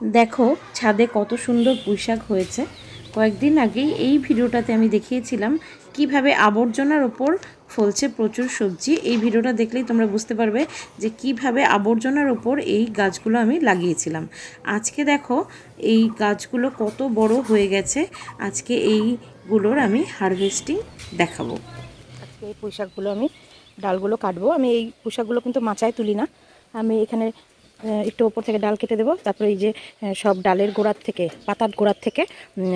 দেখো, ছাদে কত সুন্দর পুঁইশাক হয়েছে। কয়েকদিন আগেই এই ভিডিওটাতে আমি দেখিয়েছিলাম কীভাবে আবর্জনার ওপর ফলছে প্রচুর সবজি। এই ভিডিওটা দেখলেই তোমরা বুঝতে পারবে যে কীভাবে আবর্জনার ওপর এই গাছগুলো আমি লাগিয়েছিলাম। আজকে দেখো, এই গাছগুলো কত বড় হয়ে গেছে। আজকে এইগুলোর আমি হারভেস্টিং দেখাবো। আজকে এই পুঁইশাকগুলো আমি, ডালগুলো কাটবো। আমি এই পোশাকগুলো কিন্তু মাচায় তুলি না। আমি এখানে একটু ওপর থেকে ডাল কেটে দেবো। তারপরে এই যে সব ডালের গোড়ার থেকে, পাতার গোড়ার থেকে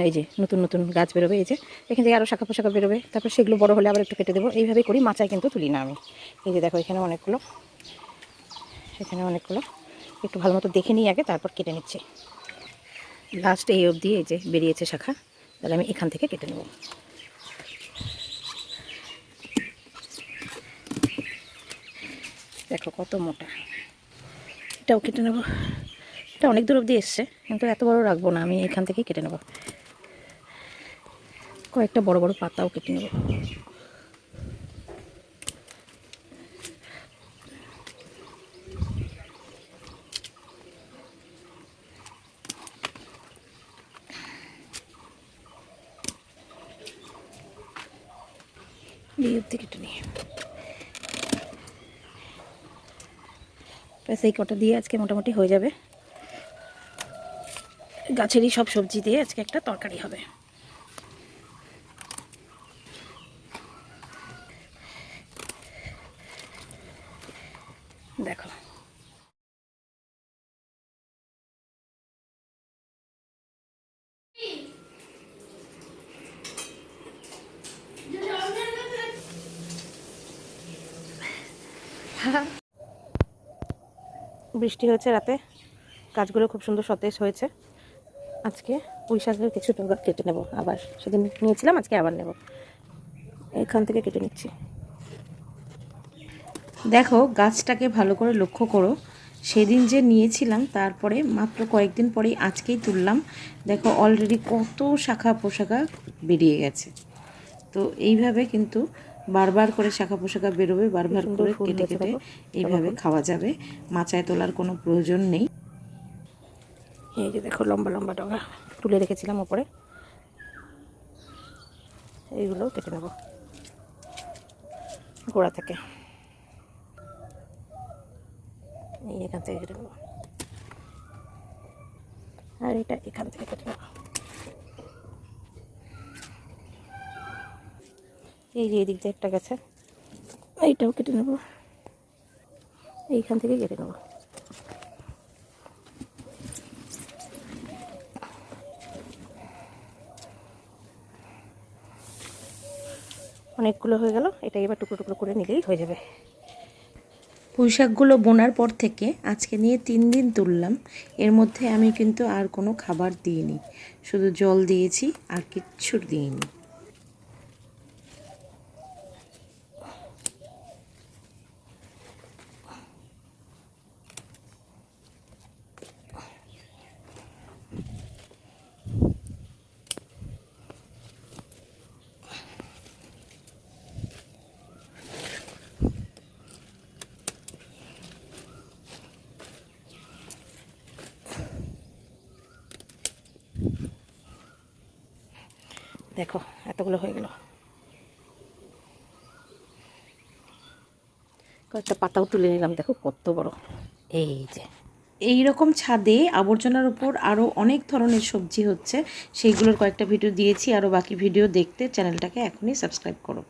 এই যে নতুন নতুন গাছ বেরোবে, এই যে, এখান থেকে আরও শাখা পোশাখা বেরোবে। তারপর সেগুলো বড় হলে আবার একটু কেটে দেবো। এইভাবেই করি, মাচায় কিন্তু তুলি না আমি। এই যে দেখো, এখানে অনেকগুলো এখানে অনেকগুলো, একটু ভালো মতো দেখে নিই আগে, তারপর কেটে নিচ্ছি। লাস্ট এই অবধি এই যে বেরিয়েছে শাখা, তাহলে আমি এখান থেকে কেটে নেব। দেখো কত মোটা। এটাও কেটে নেব। এটা অনেক দূর অবধি এসছে, কিন্তু এত বড় রাখব না, আমি এখান থেকেই কেটে নেব। কয়েকটা বড় বড় পাতাও কেটে নেব। এই অবধি কেটে নিয়ে ব্যাস এই কটা দিয়ে আজকে মোটামুটি হয়ে যাবে। গাছেরই সব সবজি দিয়ে আজকে একটা তরকারি হবে। দেখো। বৃষ্টি হয়েছে রাতে। গাছগুলো খুব সুন্দর সতেজ হয়েছে। আজকে পুঁই শাকের কিছু টুকরা কেটে নেব আবার। সেদিন নিয়েছিলাম, আজকে আবার নেব। এখান থেকে কেটে নিচ্ছি। দেখো, গাছটাকে ভালো করে লক্ষ্য করো। সেদিন যে নিয়েছিলাম, তারপরে মাত্র কয়েকদিন পরেই আজকেই তুললাম। দেখো অলরেডি কত শাখা পোশাখা বেরিয়ে গেছে। তো এইভাবে কিন্তু বারবার করে শাখা পোশাখা বেরোবে বারবার করে কেটে কেটে এইভাবে খাওয়া যাবে। মাচায় তোলার কোনো প্রয়োজন নেই। এই যে দেখো লম্বা লম্বা ডগা। তুলে রেখেছিলাম ওপরে। এইগুলো কেটে নেব। গোড়া থেকে। এই এখান থেকে কেটে নেব। আর এটা এখান থেকে কেটে নেব। এই যে এদিক দিয়ে একটা গেছে। এইটাও কেটে নেব। এইখান থেকে কেটে নেব। অনেকগুলো হয়ে গেল এটা এবার টুকরো টুকরো করে নিলেই হয়ে যাবে। পুঁইশাকগুলো বোনার পর থেকে আজকে নিয়ে তিন দিন তুললাম। এর মধ্যে আমি কিন্তু আর কোনো খাবার দিইনি। শুধু জল দিয়েছি আর কিচ্ছু দিইনি। দেখো, এতগুলো হয়ে গেল। কয়েকটা পাতাও তুলে নিলাম, দেখো কত বড়। এই যে। এই রকম ছাদে আবর্জনার উপর আরও অনেক ধরনের সবজি হচ্ছে, সেইগুলোর কয়েকটা ভিডিও দিয়েছি আরও বাকি ভিডিও দেখতে চ্যানেলটাকে এখনই সাবস্ক্রাইব করো।